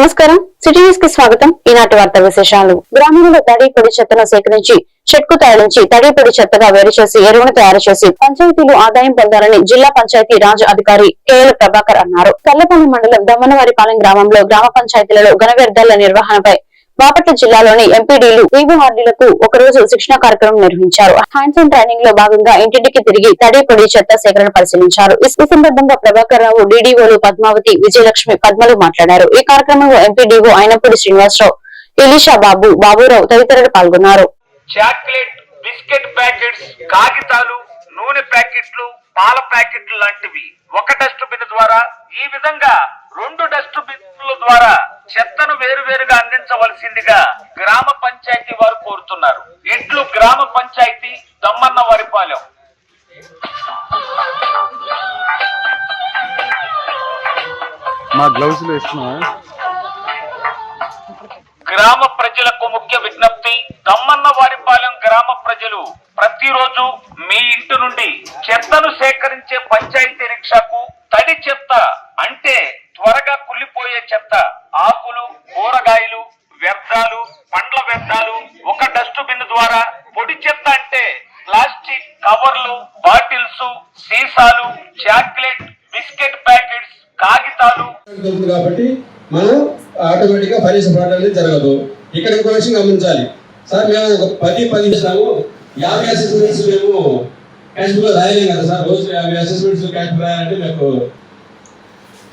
నమస్కారం. సిటీ న్యూస్కి స్వాగతం. ఈనాటి వార్త విశేషాలు. గ్రామంలో తడి పొడి చెత్తను సేకరించి చెట్కు తరలించి తడి పొడి చెత్తగా వేరు చేసి ఎరువును తయారు చేసి పంచాయతీలు ఆదాయం పొందాలని జిల్లా పంచాయతీ రాజ్ అధికారి కేఎల్ ప్రభాకర్ అన్నారు. కల్లపల్లి మండలం దమ్మనవారిపాలెం గ్రామంలో గ్రామ పంచాయతీలలో ఘన వ్యర్థాల నిర్వహణపై బాపట్ల జిల్లాలోని ఎంపీడీలు ఈవీఆర్డీలకు ఒక రోజు శిక్షణ కార్యక్రమం నిర్వహించారు. హ్యాండ్స్ ఆన్ ట్రైనింగ్లో భాగంగా ఇంటింటికి తిరిగి తడి పొడి చెత్త సేకరణ పరిశీలించారు. ఈ సందర్భంగా ప్రభాకర్ రావు డీడీఓలు పద్మావతి విజయలక్ష్మి పద్మలు మాట్లాడారు. ఈ కార్యక్రమంలో ఎంపీడీఓ అయినప్పుడు శ్రీనివాసరావు ఇలీషా బాబు బాబురావు తదితరులు పాల్గొన్నారు. చాక్లెట్ బిస్కెట్ ప్యాకెట్స్ కాగితాలు నూనె ప్యాకెట్లు పాల ప్యాకెట్లు లాంటివి ఒక డస్ట్ బిన్ ద్వారా ఈ విధంగా రెండు డస్ట్ బిన్ల ద్వారా చెత్తను వేరువేరుగా అందించవలసిందిగా గ్రామ పంచాయతీ వారు కోరుతున్నారు. ఇట్లు గ్రామ పంచాయతీ దమ్మన్న వారిపాలెం. మా గ్లౌజ్ వేసుకున్నా గ్రామ ప్రజలకు ముఖ్య విజ్ఞప్తి దమ్మన్న వారిపాలెం గ్రామ ప్రజలు ప్రతిరోజు మీ ఇంటి నుండి చెత్తను సేకరించే పంచాయతీ రిక్షాకు తడి చెత్త వ్యర్థాలు ఒక డస్ట్ బిన్ ద్వారా పొడి చెత్త అంటే ప్లాస్టిక్ కవర్లు బాటిల్స్ సీసాలు చాక్లెట్ బిస్కెట్ ప్యాకెట్స్ కాగితాలు. కాబట్టి మనం ఆటోమేటిక్గా పరిశుభ్రత అనేది జరగదు. ఇక్కడ ఇంకో విషయం గమనించాలి. సార్ మేము ఒక పది పది ఇస్తాము యాభై అసెస్మెంట్స్ మేము క్యాష్ బుక్ రాయలేం కదా సార్? రోజు యాభై అసెస్మెంట్స్ క్యాష్ బుక్ రాయాలంటే మీకు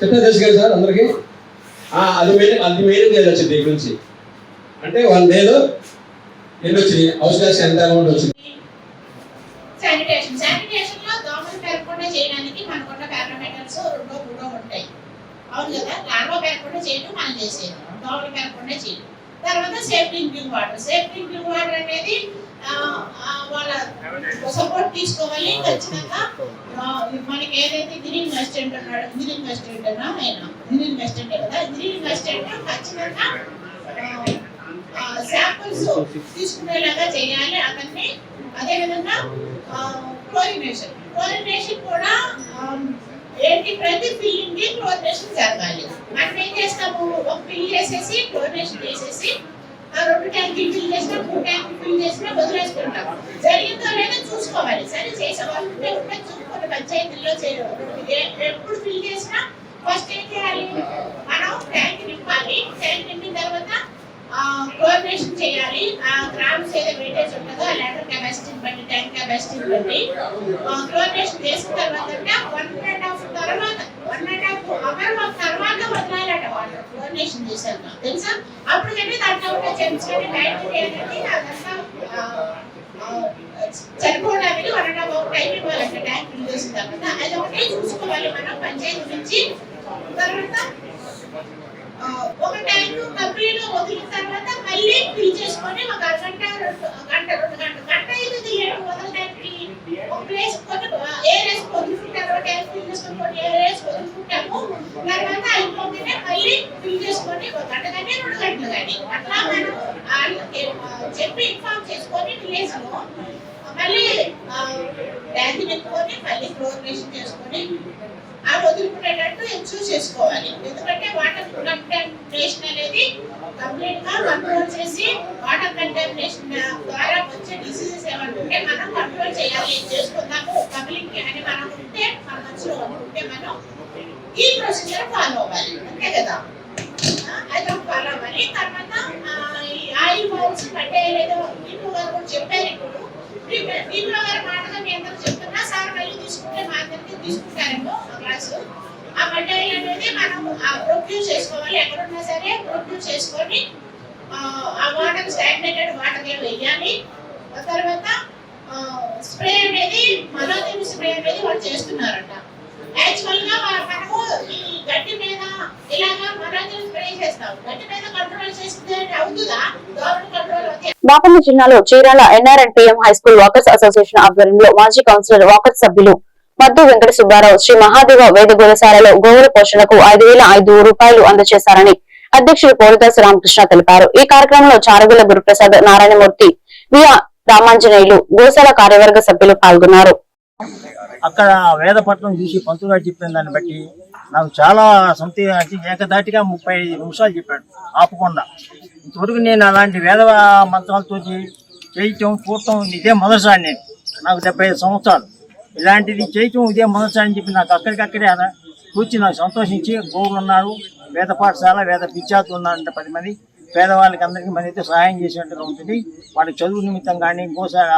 చెప్తే తెలుసు కదా సార్ అందరికి? అది మెయిన్ అది మెయిన్ వచ్చింది ఇక్కడ నుంచి. అంటే వన్ డేలో ఎన్ని వచ్చింది హౌస్ ట్యాక్స్ ఎంత అమౌంట్ వచ్చింది శానిటేషన్ శానిటేషన్లో దోమలు పెరగకుండా చేయడానికి మనకున్న పారామీటర్స్ రెండో మూడో ఉంటాయి. అవును కదా? లార్వా పెరగకుండా చేయడం మనం చేసేది. దోమలు పెరగకుండా చేయడం తర్వాత safe drinking water. Safe drinking water అనేది వాళ్ళ సపోర్ట్ తీసుకోవాలి. ఖచ్చితంగా మనకి ఏదైతే గ్రీన్ అసిస్టెంట్ అన్నాడు ఇంజనీరింగ్ అసిస్టెంట్ అన్నా ఆయన. ఇంజనీరింగ్ అసిస్టెంట్ కదా? ఇంజనీరింగ్ అసిస్టెంట్ ఖచ్చితంగా శాంపుల్స్ తీసుకునేలాగా చేయాలి. అతన్ని అదేవిధంగా క్లోరినేషన్ క్లోరినేషన్ కూడా ఏంటి? ప్రతి ఫిల్లింగ్కి క్లోరినేషన్ జరగాలి. మనం ఏం చేస్తాము? ఒక ఫిల్ చేసేసి క్లోరినేషన్ చేసేసి ఆ రెండు ట్యాంకులు ఫిల్ చేసినా మూడు ట్యాంకులు ఫిల్ చేసినా వదిలేసుకుంటాం జరిగిందో లేదో చూసుకోవాలి. సరే చేసే వాళ్ళు ఉంటే ఉంటే చూసుకోండి. పంచాయతీల్లో చే- ఎప్పుడు ఫిల్ చేసినా ఫస్ట్ ఏం చేయాలి? మనం ట్యాంక్ నింపాలి. ట్యాంక్ నింపిన తర్వాత కోఆర్డినేషన్ చేయాలి. ఆ గ్రామ్స్ ఏదో వెయిటేజ్ ఉంటుందో? ఆ లెటర్ కెపాసిటీని బట్టి ట్యాంక్ కెపాసిటీని బట్టి. కోఆర్డినేషన్ చేసిన తర్వాత వన్ అండ్ హాఫ్ తర్వాత వన్ అండ్ హాఫ్ అవర్ తర్వాత వదలాలట వాళ్ళు. కోఆర్డినేషన్ చేశాక తెలుసా? అప్పుడు కంటే దాంట్లో ఉన్న జెమ్స్ కానీ డైట్ కానీ అదంతా చనిపోవడానికి one and half hour time ఇవ్వాలంట tank fill చేసిన తర్వాత. అది ఒకటే చూసుకోవాలి మనం పంచాయతీ నుంచి తర్వాత ఒక ట్యాంక్ వదిలిన తర్వాత మళ్ళీ ఫిల్ చేసుకొని ఒక గంట గంట రెండు గంట గంట ఒక ప్లేస్ కొన్ని ఏ వదులుకుంటారు ట్యాంక్ ఫిల్ చేసుకొని కొన్ని ఏ వదులుకుంటాము తర్వాత అయిపోతేనే మళ్ళీ చేసుకొని ఒక గంట కానీ రెండు గంటలు కానీ అట్లా మనం ఆ, చెప్పి ఇన్ఫార్మ్ చేసుకొని విలేజ్లో మళ్ళీ ట్యాంక్ నింపుకొని మళ్ళీ క్లోరినేషన్ చేసుకొని ఆ వదులుకునేటట్టు చూస్ చేసుకోవాలి. ఎందుకంటే వాటర్ కంటామినేషన్ అనేది కంప్లీట్గా కంట్రోల్ చేసి వాటర్ కంటామినేషన్ ద్వారా వచ్చే డిసీజెస్ ఏమైనా ఉంటే మనం కంట్రోల్ చేయాలి. చేసుకుందాము? పబ్లిక్ అని మనం ఉంటే మన మనసులో ఉంటే మనం ఈ ప్రొసీజర్ ఫాలో అవ్వాలి. అంతే కదా? ఆ, అయితే ఫాలో అవ్వాలి. తర్వాత ఆ, ఈ ఆయిల్ బౌల్స్ కట్టేయలేదో దీపు కూడా చెప్పారు ఇప్పుడు. దీపు గారు మాటగా మీ అందరూ చెప్తున్నా. సార్ మళ్ళీ తీసుకుంటే మా అందరికి తీసుకుంటారేమో ఆ క్లాసు. ఆ మెటీరియల్ అనేది మనం ప్రొడ్యూస్ చేసుకోవాలి. ఎక్కడున్నా సరే ప్రొడ్యూస్ చేసుకొని ఆ, ఆ వాటర్ స్టాగ్నేటెడ్ వాటర్ వేయాలి. తర్వాత స్ప్రే అనేది మనోదిన్ స్ప్రే అనేది వాళ్ళు చేస్తున్నారంట. యాక్చువల్గా వా- మనము ఈ గడ్డి మీద ఇలాగా మనోదిన్ స్ప్రే చేస్తాం గడ్డి మీద కంట్రోల్ చేస్తే అవుతుందా గవర్నమెంట్ కంట్రోల్ వచ్చే బాపట్ల జిల్లాలో Chirala NR and PM high school walkers association ఆధ్వర్యంలో మాజీ కౌన్సిలర్ వాకర్స్ సభ్యులు మద్దు వెంకట సుబ్బారావు శ్రీ మహాదేవ వేద గోశాలలో గోవుల పోషణకు ఐదు వేల ఐదు రూపాయలు అందజేశారని అధ్యక్షుడు పోలిదాసు రామకృష్ణ తెలిపారు. ఈ కార్యక్రమంలో చారుగుల గురుప్రసాద్ నారాయణమూర్తి విఆ రామాంజనేయులు గోశాల కార్యవర్గ సభ్యులు పాల్గొన్నారు. అక్కడ వేదపట్నం చూసి పంతులు గారు చెప్పిన దాన్ని బట్టి నాకు చాలా సంతృప్తి ఏకదాటిగా ముప్పై ఐదు నిమిషాలు చెప్పాడు ఆపకుండా. ఇంతవరకు నేను అలాంటి వేద మంత్రాలతో చేయటం చూడటం ఇదే మొదటిసారి నేను. నాకు డెబ్బై సంవత్సరాలు. ఇలాంటిది చేయటం ఇదే మొదటిసారి అని చెప్పి నాకు అక్కడికక్కడే అలా కూర్చి నాకు సంతోషించి గోవులు ఉన్నారు వేద పాఠశాల వేద విద్యార్థులు ఉన్నారంటే పది మంది. పేదవాళ్ళకి అందరికీ మన అయితే సహాయం చేసినట్టుగా ఉంటుంది. వాళ్ళకి చదువు నిమిత్తం కానీ గోసాల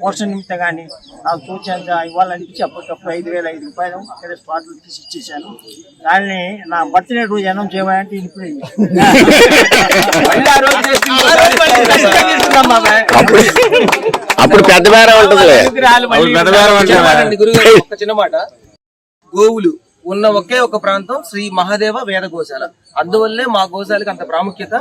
పోషణ నిమిత్తం కానీ నాకు తోచేంత ఇవ్వాలనిపించి అప్పటికప్పుడు ఐదు వేల ఐదు రూపాయలు అక్కడే స్పాట్లు తీసి ఇచ్చేసాను దాన్ని నా బర్త్డే రోజు అన్నం చేయమంటే ఇప్పుడు అప్పుడు పెద్ద బేరం ఉంటుంది ఒక చిన్న మాట. గోవులు. ఉన్న ఒకే ఒక ప్రాంతం శ్రీ మహాదేవ వేద గోశాల. అందువల్లే మా గోశాలకి అంత ప్రాముఖ్యత.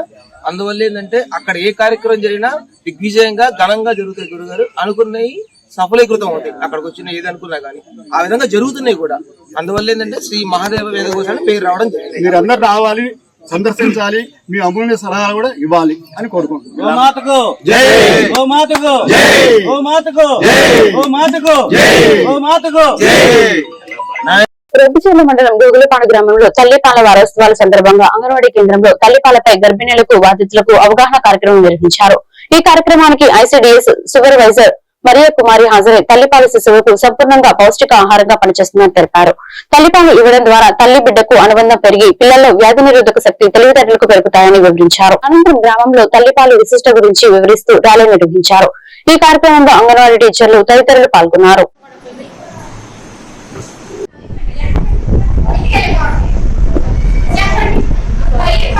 అందువల్ల ఏంటంటే అక్కడ ఏ కార్యక్రమం జరిగినా దిగ్విజయంగా ఘనంగా జరుగుతాయి గురుగారు. అనుకున్నవి సఫలీకృతం అవుతాయి. అక్కడికి వచ్చిన ఏది అనుకున్నా కానీ ఆ విధంగా జరుగుతున్నాయి కూడా. అందువల్ల ఏంటంటే శ్రీ మహాదేవ వేద గోశాల పేరు రావడం జరిగింది. మీరందరూ రావాలి సందర్శించాలి. మీ అమూల్య సలహాలు కూడా ఇవ్వాలి అని కోరుకుంటున్నాను గోమాతకు రెడ్డిచర్ల మండలం గోగులపాడు గ్రామంలో తల్లిపాల వారోత్సవాల సందర్భంగా అంగన్వాడీ కేంద్రంలో తల్లిపాలపై గర్భిణీలకు బాధితులకు అవగాహన కార్యక్రమం నిర్వహించారు. ఈ కార్యక్రమానికి ఐసీడీఎస్ సూపర్వైజర్ మరియ కుమారి హాజరై తల్లిపాల శిశువుకు సంపూర్ణంగా పౌష్టిక ఆహారంగా పనిచేస్తుందని తెలిపారు. తల్లిపాలు ఇవ్వడం ద్వారా తల్లి బిడ్డకు అనుబంధం పెరిగి పిల్లల్లో వ్యాధి నిరోధక శక్తి తెలివితేటలకు పెరుగుతాయని వివరించారు. అనంతరం గ్రామంలో తల్లిపాలు విశిష్ట గురించి వివరిస్తూ ర్యాలీ నిర్వహించారు. ఈ కార్యక్రమంలో అంగన్వాడీ టీచర్లు తదితరులు పాల్గొన్నారు. చెప్పండి బయట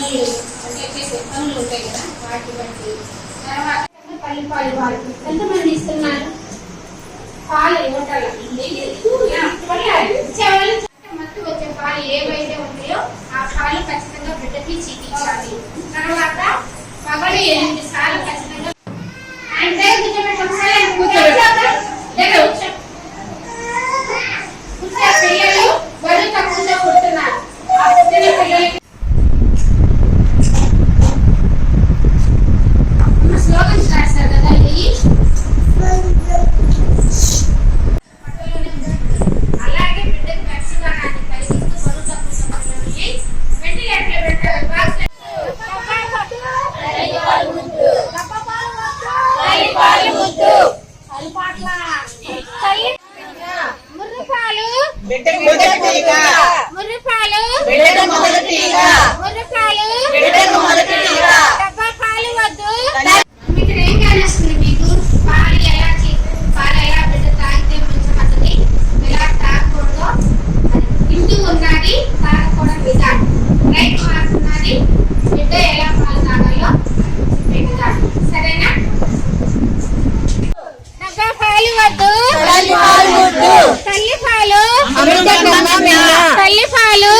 అమలు అంటే చేసే పనులు ఉంటాయి కదా వాటి బట్టి తర్వాత పాలు ఎంతమంది ఇస్తున్నారు పాలు ఇవ్వటాలు మత్తు వచ్చే పాలు ఏవైతే ఉంటాయో ఆ పాలు ఖచ్చితంగా బిడ్డకి చీకించాలి తర్వాత పగలు ఎనిమిది సార్లు ఖచ్చితంగా అంటే కూర్చోబెట్టండి కూర్చోబెట్టాలి కూర్చో కూర్చో పిల్లలు బరువు తక్కువగా పుడుతున్నారు ఆ పుట్టిన పిల్లలకి స్లోగన్స్ రాశారు కదా ఇది ముర్రిపాలు ముర్రిపాలు డబ్బా పాలు వద్దు మీకు ఏం కానొస్తుంది మీకు పాలు ఎలా చే- పాలు ఎలా బిడ్డ తాగితే మంచి పద్ధతి ఎలా తాగకూడదో అది ఇంటూ ఉన్నది తాగకూడదు విధానం రైట్ మారుతున్నది బిడ్డ ఎలా పాలు తాగాలో చెప్పే విధానం సరేనా డబ్బా పాలు వద్దు తల్లి పాలు తల్లి పాలు తల్లి పాలు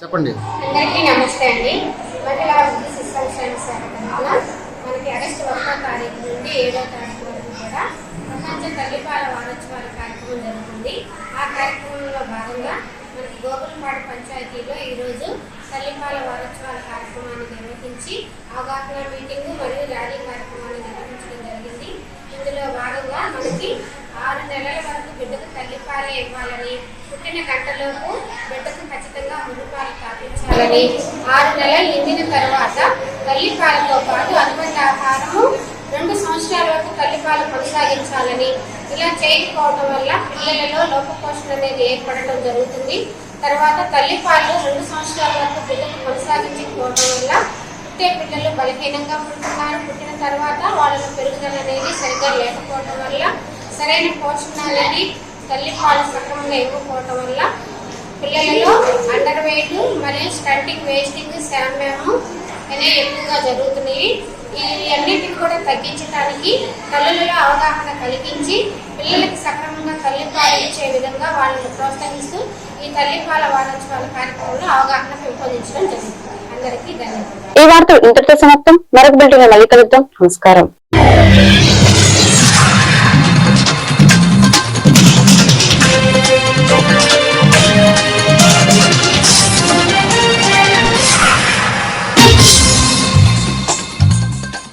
చెప్పండి అందరికీ నమస్తే అండి మహిళా అభివృద్ధి శిశు సంక్షేమ శాఖ తరఫున మనకి ఆగస్టు ఒకటో తారీఖు నుండి ఏడో తారీఖు వరకు కూడా ప్రపంచ తల్లిపాల వారోత్సవాల కార్యక్రమం జరుగుతుంది ఆ కార్యక్రమంలో భాగంగా మనకి గోగులపాడు పంచాయతీలో ఈరోజు తల్లిపాల వారోత్సవాల కార్యక్రమాన్ని నిర్వహించి అవగాహన మీటింగ్ మరియు ర్యాలీ కార్యక్రమాన్ని నిర్వహించడం జరిగింది ఇందులో భాగంగా మనకి ఆరు నెలల వరకు బిడ్డకు తల్లిపాలే ఇవ్వాలని పుట్టిన గంటలోపు బిడ్డకు ఖచ్చితంగా మురుపాలు తాపించాలని ఆరు నెలలు నిండిన తర్వాత తల్లిపాలతో పాటు అనుబంధ ఆహారము రెండు సంవత్సరాల వరకు తల్లిపాలు కొనసాగించాలని ఇలా చేయకపోవడం వల్ల పిల్లలలో లోపపోషణ అనేది ఏర్పడటం జరుగుతుంది. తర్వాత తల్లిపాలు రెండు సంవత్సరాల వరకు బిడ్డకు కొనసాగించకపోవడం వల్ల పుట్టే పిల్లలు బలహీనంగా పుడుతున్నారు పుట్టిన తర్వాత వాళ్ళ పెరుగుదల అనేది సరిగ్గా లేకపోవడం వల్ల సరైన పోషణ అనేది తల్లి పాలు సక్రమంగా ఇవ్వకపోవటం వల్ల పిల్లలలో అండర్ వెయిట్ మరియు స్టంటింగ్ వేస్టింగ్ శామ్యము అనేవి ఎక్కువగా జరుగుతున్నాయి. ఈ అన్నిటిని కూడా తగ్గించడానికి తల్లులలో అవగాహన కలిగించి పిల్లలకు సక్రమంగా తల్లిపాలు ఇచ్చే విధంగా వాళ్ళని ప్రోత్సహిస్తూ ఈ తల్లిపాల వారోత్సవాల కార్యక్రమంలో అవగాహన పెంపొందించడం జరుగుతుంది. అందరికీ ధన్యవాదాలు. ఈ వార్తలు ఇంతటితో సమాప్తం. మరొక బిల్డింగ్ మళ్ళీ కలుద్దాం. నమస్కారం.